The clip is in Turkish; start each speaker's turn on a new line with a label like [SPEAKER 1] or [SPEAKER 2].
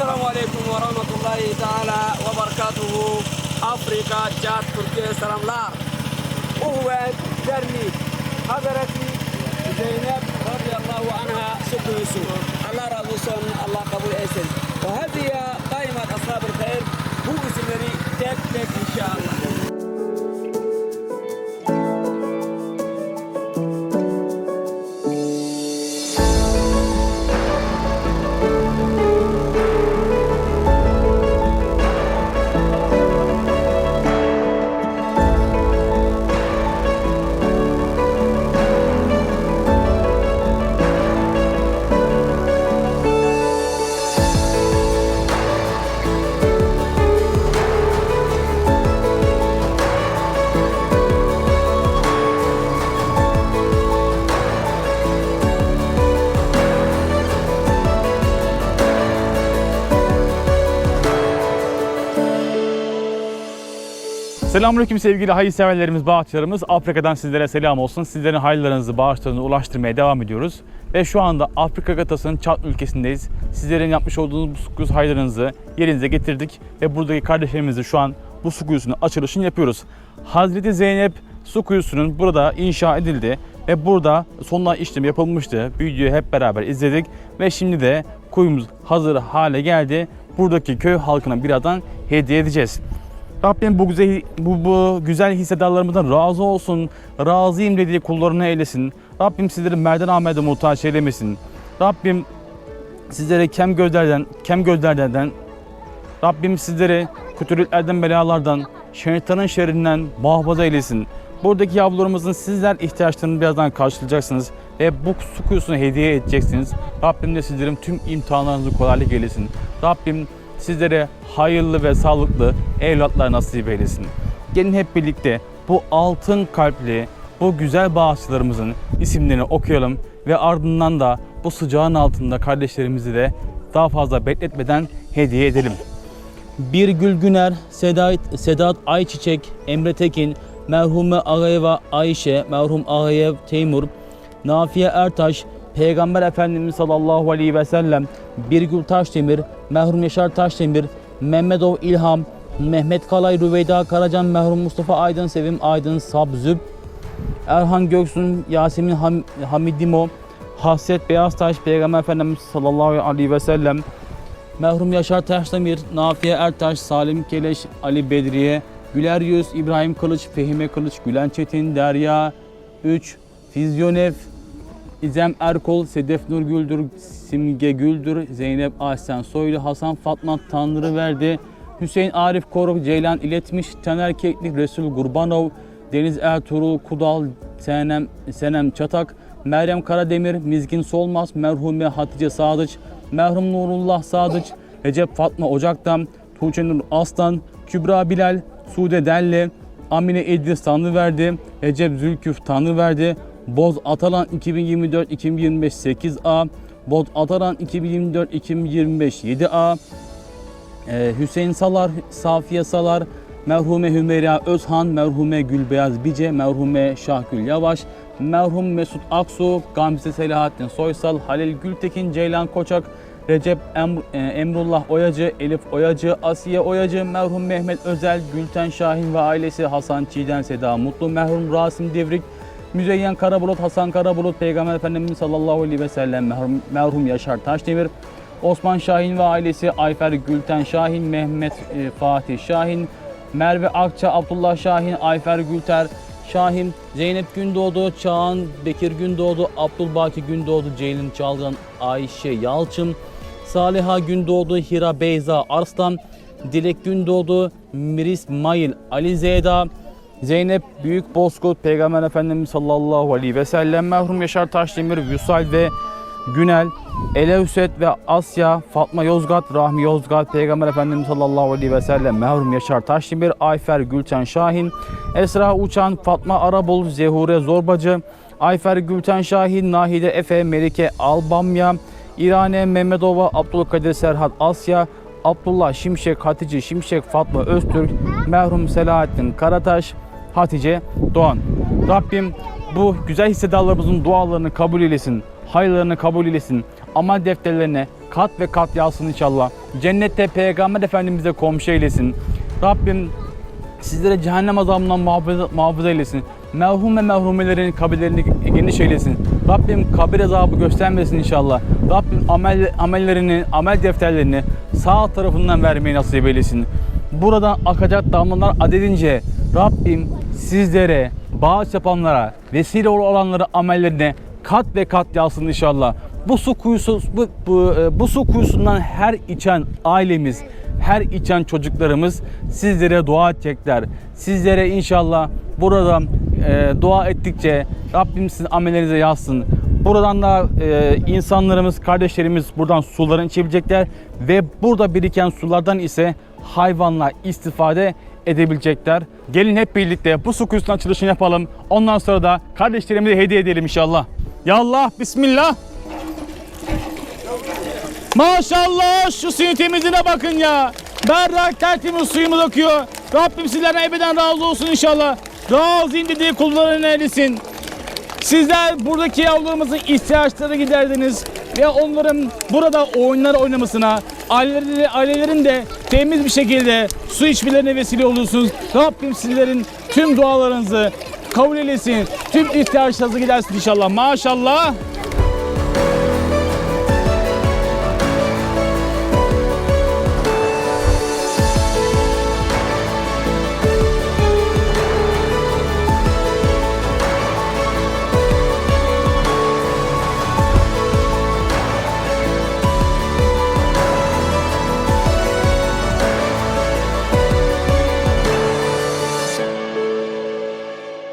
[SPEAKER 1] Esselamu Aleyküm ve Rahmetullahi Teala ve Berekatuhu. Afrika, Çat, Türkiye selamlar. Uhvet, Derni, Hazreti Zeynep radıyallahu anha sukuyusu. Allah razı olsun, Allah kabul etsin.
[SPEAKER 2] Selamünaleyküm sevgili hayırseverlerimiz, bağışçılarımız. Afrika'dan sizlere selam olsun. Sizlerin hayırlarınızı, bağışlarınızı ulaştırmaya devam ediyoruz. Ve şu anda Afrika kıtasının Çat ülkesindeyiz. Sizlerin yapmış olduğunuz bu su kuyusu hayırlarınızı yerinize getirdik. Ve buradaki kardeşlerimizle şu an bu su kuyusunun açılışını yapıyoruz. Hazreti Zeynep su kuyusunun burada inşa edildi. Ve burada sonuna işlem yapılmıştı. Videoyu hep beraber izledik. Ve şimdi de kuyumuz hazır hale geldi. Buradaki köy halkına birazdan hediye edeceğiz. Rabbim bu güzel bu, bu güzel hissedarlarımızdan razı olsun. Razıyım dediği kullarını eylesin. Rabbim sizleri merdan ahmede muhtaç eylemesin. Rabbim sizlere kem gözlerden, kem gözlerden Rabbim sizleri kötülüklerden, belalardan, şeytanın şerrinden muhafaza eylesin. Buradaki yavrularımızın sizler ihtiyaçlarını birazdan karşılayacaksınız ve bu su kuyusunu hediye edeceksiniz. Rabbim de sizlerin tüm imtihanlarınızı kolaylık eylesin. Rabbim sizlere hayırlı ve sağlıklı evlatlar nasip eylesin. Gelin hep birlikte bu altın kalpli, bu güzel bağışçılarımızın isimlerini okuyalım ve ardından da bu sıcağın altında kardeşlerimizi de daha fazla bekletmeden hediye edelim. Bir Gül Güner, Sedat, Sedat Ayçiçek, Emre Tekin, merhume Ağayeva Ayşe, merhum Ağayev Teymur, Nafiye Ertaş, Peygamber Efendimiz sallallahu aleyhi ve sellem, Birgül Taşdemir, merhum Yaşar Taşdemir, Mehmetov İlham, Mehmet Kalay Rüveyda Karacan, merhum Mustafa Aydın Sevim Aydın Sabzüb, Erhan Göksun, Yasemin Ham- Hamidimo, Hasret Beyaztaş, Peygamber Efendimiz sallallahu aleyhi ve sellem, Merhum Yaşar Taşdemir, Nafiye Ertaş, Salim Keleş, Ali Bedriye, Güler Yüz, İbrahim Kılıç, Fehime Kılıç, Gülen Çetin, Derya 3, Fizyonev, İzem Erkol, Sedef Nur Güldür, Simge Güldür, Zeynep Ahsen Soylu, Hasan Fatma Tanrıverdi, Hüseyin Arif Koruk, Ceylan İletmiş, Taner Keklik, Resul Gurbanov, Deniz Ertuğrul, Kudal, Senem, Senem Çatak, Meryem Karademir, Mizgin Solmaz, merhume Hatice Sadıç, merhum Nurullah Sadıç, Recep Fatma Ocak'tan, Tuğçe Nur Aslan, Kübra Bilal, Sude Delle, Amine İdris Tanrıverdi, Recep Zülküf Tanrıverdi, Boz Atalan 2024-2025 8A, Boz Atalan 2024-2025 7A, ee, Hüseyin Salar, Safiye Salar, merhume Hümeyra Özhan, merhume Gülbeyaz Bice, merhume Şahgül Yavaş, merhum Mesut Aksu, Gamze Selahattin Soysal, Halil Gültekin, Ceylan Koçak, Recep Em- e, Emrullah Oyacı, Elif Oyacı, Asiye Oyacı, merhum Mehmet Özel, Gülten Şahin ve ailesi Hasan Çiğden Seda Mutlu, merhum Rasim Devrik, Müzeyyen Karabulut, Hasan Karabulut, Peygamber Efendimiz sallallahu aleyhi ve sellem, merhum, Yaşar Taşdemir, Osman Şahin ve ailesi Ayfer Gülten Şahin, Mehmet e, Fatih Şahin, Merve Akça, Abdullah Şahin, Ayfer Gülter Şahin, Zeynep Gündoğdu, Çağan Bekir Gündoğdu, Abdülbaki Gündoğdu, Ceylin Çalgan, Ayşe Yalçın, Saliha Gündoğdu, Hira Beyza Arslan, Dilek Gündoğdu, Miris Mayıl, Ali Zeyda, Zeynep Büyük Bozkurt, Peygamber Efendimiz sallallahu aleyhi ve sellem, merhum Yaşar Taşdemir, Vüsal ve Günel, Elevset ve Asya, Fatma Yozgat, Rahmi Yozgat, Peygamber Efendimiz sallallahu aleyhi ve sellem, merhum Yaşar Taşdemir, Ayfer Gülten Şahin, Esra Uçan, Fatma Arabul, Zehure Zorbacı, Ayfer Gülten Şahin, Nahide Efe, Melike Albamya, İrane Mehmetova, Abdülkadir Serhat Asya, Abdullah Şimşek, Hatice Şimşek, Fatma Öztürk, merhum Selahattin Karataş, Hatice Doğan. Rabbim bu güzel hissedarlarımızın dualarını kabul eylesin, hayırlarını kabul eylesin. Amel defterlerine kat ve kat yağsın inşallah. Cennette Peygamber Efendimiz'e komşu eylesin. Rabbim sizlere cehennem azabından muhafaza, muhafaza eylesin. Merhum ve merhumelerin kabirlerini geniş eylesin. Rabbim kabir azabı göstermesin inşallah. Rabbim amel, amellerini, amel defterlerini sağ tarafından vermeyi nasip eylesin. Buradan akacak damlalar adedince Rabbim sizlere, bağış yapanlara, vesile olanlara amellerine kat ve kat yağsın inşallah. Bu su kuyusu bu, bu, e, bu su kuyusundan her içen ailemiz, her içen çocuklarımız sizlere dua edecekler. Sizlere inşallah burada e, dua ettikçe Rabbim sizin amellerinize yazsın. Buradan da e, insanlarımız, kardeşlerimiz buradan sularını içebilecekler ve burada biriken sulardan ise hayvanlar istifade edebilecekler. Gelin hep birlikte bu su kuyusunun açılışını yapalım. Ondan sonra da kardeşlerimize hediye edelim inşallah. Ya Allah, Bismillah. Maşallah şu suyun temizliğine bakın ya. Berrak tertemiz suyumuz akıyor. Rabbim sizlerden ebeden razı olsun inşallah. Razıyım dediği kullarına eylesin. Sizler buradaki yavrularımızın ihtiyaçları giderdiniz ve onların burada oyunlar oynamasına, aileleri, ailelerin de temiz bir şekilde su içmelerine vesile olursunuz. Rabbim sizlerin tüm dualarınızı kabul eylesin. Tüm ihtiyaçlarınızı gidersin inşallah. Maşallah.